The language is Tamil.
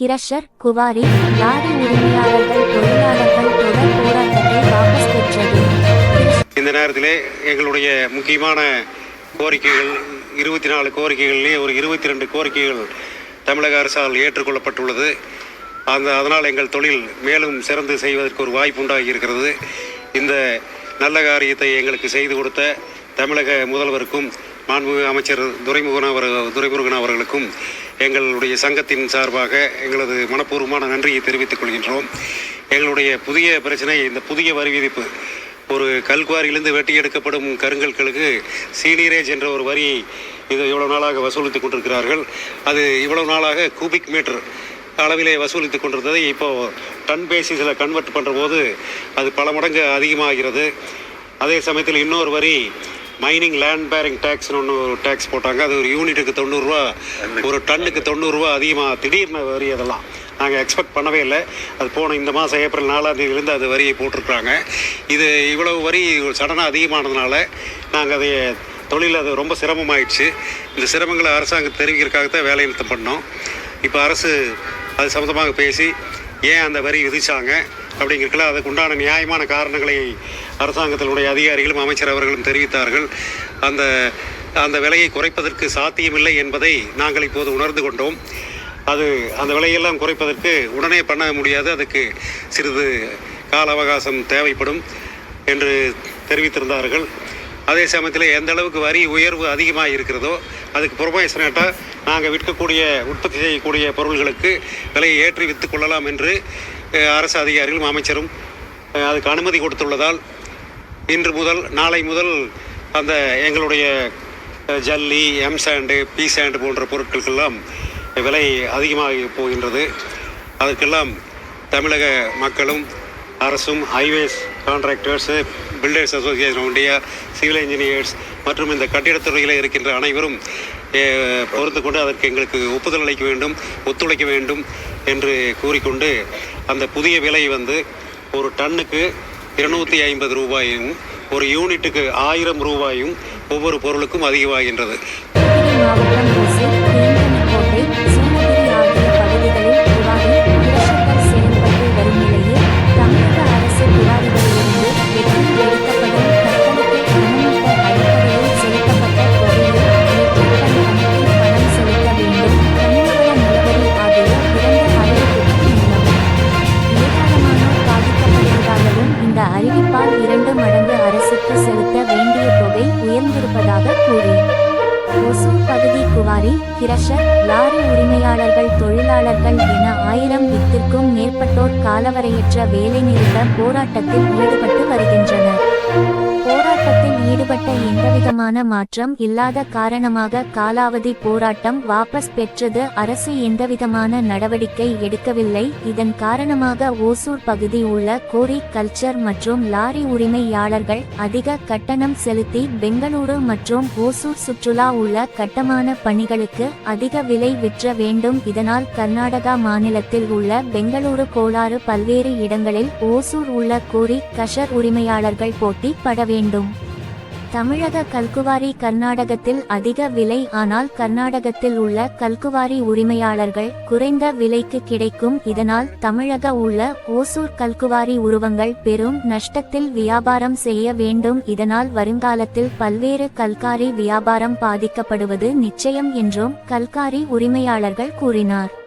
கிரஷர் குவாரி லாரி உரிமையாளர்கள் தொழிலாளர்கள் தொடர் போராட்டத்தை வாபஸ் பெற்றது. இந்த நேரத்திலே எங்களுடைய முக்கியமான கோரிக்கைகள் இருபத்தி நாலு கோரிக்கைகளிலே ஒரு இருபத்தி ரெண்டு கோரிக்கைகள் தமிழக அரசால் ஏற்றுக்கொள்ளப்பட்டுள்ளது. அந்த அதனால் எங்கள் தொழில் மேலும் சிறந்து செய்வதற்கு ஒரு வாய்ப்பு உண்டாகி இருக்கிறது. இந்த நல்ல காரியத்தை எங்களுக்கு செய்து கொடுத்த தமிழக முதல்வருக்கும் மாண்புமிகு அமைச்சர் துரைமுகன் அவர் துரைமுருகன் அவர்களுக்கும் எங்களுடைய சங்கத்தின் சார்பாக எங்களது மனப்பூர்வமான நன்றியை தெரிவித்துக் கொள்கின்றோம். எங்களுடைய புதிய பிரச்சனை இந்த புதிய வரி விதிப்பு ஒரு கல்குவாரியிலிருந்து வெட்டி எடுக்கப்படும் கருங்கற்களுக்கு சீனியரேஜ் என்ற ஒரு வரியை இது இவ்வளவு நாளாக வசூலித்துக் கொண்டிருக்கிறார்கள். அது இவ்வளவு நாளாக கூபிக் மீட்டர் அளவிலே வசூலித்து கொண்டிருந்ததை இப்போது டன் பேசிஸில் கன்வெர்ட் பண்ணுற போது அது பல மடங்கு அதிகமாகிறது. அதே சமயத்தில் இன்னொரு வரி மைனிங் லேண்ட் பேரிங் டேக்ஸ்னு ஒன்று ஒரு டேக்ஸ் போட்டாங்க. அது ஒரு யூனிட்டுக்கு தொண்ணூறுரூவா ஒரு டன்னுக்கு தொண்ணூறுரூவா அதிகமாக திடீர்னு வரி அதெல்லாம். நாங்கள் எக்ஸ்பெக்ட் பண்ணவே இல்லை. அது போன இந்த மாதம் ஏப்ரல் நாலாம் தேதியிலேருந்து அது வரியை போட்டிருக்கிறாங்க. இது இவ்வளவு வரி சடனாக அதிகமானதுனால நாங்கள் அதை தொழில் அது ரொம்ப சிரமமாயிடுச்சு. இந்த சிரமங்களை அரசாங்கம் தெரிவிக்கிறதுக்காகத்தான் வேலை நிறுத்தம் பண்ணோம். இப்போ அரசு அது சம்மந்தமாக பேசி ஏன் அந்த வரி விதிச்சாங்க அப்படிங்கிறதுல அதுக்கு உண்டான நியாயமான காரணங்களை அரசாங்கத்தினுடைய அதிகாரிகளும் அமைச்சர் அவர்களும் தெரிவித்தார்கள். அந்த அந்த விலையை குறைப்பதற்கு சாத்தியமில்லை என்பதை நாங்கள் இப்போது உணர்ந்து கொண்டோம். அது அந்த விலையெல்லாம் குறைப்பதற்கு உடனே பண்ண முடியாது. அதுக்கு சிறிது கால அவகாசம் தேவைப்படும் என்று தெரிவித்திருந்தார்கள். அதே சமயத்தில் எந்த அளவுக்கு வரி உயர்வு அதிகமாக இருக்கிறதோ அதுக்கு புறமேசனட்டாக நாங்கள் விற்கக்கூடிய உற்பத்தி செய்யக்கூடிய பொருள்களுக்கு விலையை ஏற்றி விற்று கொள்ளலாம் என்று அரசு அதிகாரிகளும் அமைச்சரும் அதுக்கு அனுமதி கொடுத்துள்ளதால் இன்று முதல் நாளை முதல் அந்த எங்களுடைய ஜல்லி எம் சாண்டு பி சாண்டு போன்ற பொருட்களுக்கெல்லாம் விலை அதிகமாகி போகின்றது. அதற்கெல்லாம் தமிழக மக்களும் அரசும் highways contractors builders association of India civil engineers மற்றும் இந்த கட்டிடத்துறையில் இருக்கின்ற அனைவரும் பொறுத்து கொண்டு அதற்கு எங்களுக்கு ஒப்புதல் அளிக்க வேண்டும் ஒத்துழைக்க வேண்டும் என்று கூறிக்கொண்டு அந்த புதிய விலை வந்து ஒரு டன்னுக்கு இருநூற்றி ஐம்பது ரூபாயும் ஒரு யூனிட்டுக்கு ஆயிரம் ரூபாயும் ஒவ்வொரு பொருளுக்கும் அதிகமாகின்றது. அறிவிப்பால் இரண்டு மடங்கு அரசுக்கு செலுத்த வேண்டிய தொகை உயர்ந்திருப்பதாக கூறி. ஒசூர் பகுதி குவாரி கிரஷர் லாரி உரிமையாளர்கள் தொழிலாளர்கள் என ஆயிரம் வித்திற்கும் மேற்பட்டோர் காலவரையற்ற வேலைநிறுத்த போராட்டத்தில் ஈடுபட்டு வருகின்றனர். போராட்டத்தில் ஈடுபட்ட எந்தவிதமான மாற்றம் இல்லாத காரணமாக காலாவதி போராட்டம் வாபஸ் பெற்றது. அரசு எந்தவிதமான நடவடிக்கை எடுக்கவில்லை. இதன் காரணமாக ஓசூர் பகுதி உள்ள கோரி கல்ச்சர் மற்றும் லாரி உரிமையாளர்கள் அதிக கட்டணம் செலுத்தி பெங்களூரு மற்றும் ஓசூர் சுற்றுலா உள்ள கட்டமான பணிகளுக்கு அதிக விலை விற்ற வேண்டும். இதனால் கர்நாடகா மாநிலத்தில் உள்ள பெங்களூரு கோளாறு பல்வேறு இடங்களில் ஓசூர் உள்ள கோரி கஷர் உரிமையாளர்கள் போட்டி பட வேண்டும் வேண்டும். தமிழக கல்குவாரி கர்நாடகத்தில் அதிக விலை ஆனால் கர்நாடகத்தில் உள்ள கல்குவாரி உரிமையாளர்கள் குறைந்த விலைக்கு கிடைக்கும். இதனால் தமிழக உள்ள ஓசூர் கல்குவாரி உருவங்கள் பெரும் நஷ்டத்தில் வியாபாரம் செய்ய வேண்டும். இதனால் வருங்காலத்தில் பல்வேறு கல்காரி வியாபாரம் பாதிக்கப்படுவது நிச்சயம் என்றும் கல்காரி உரிமையாளர்கள் கூறினார்.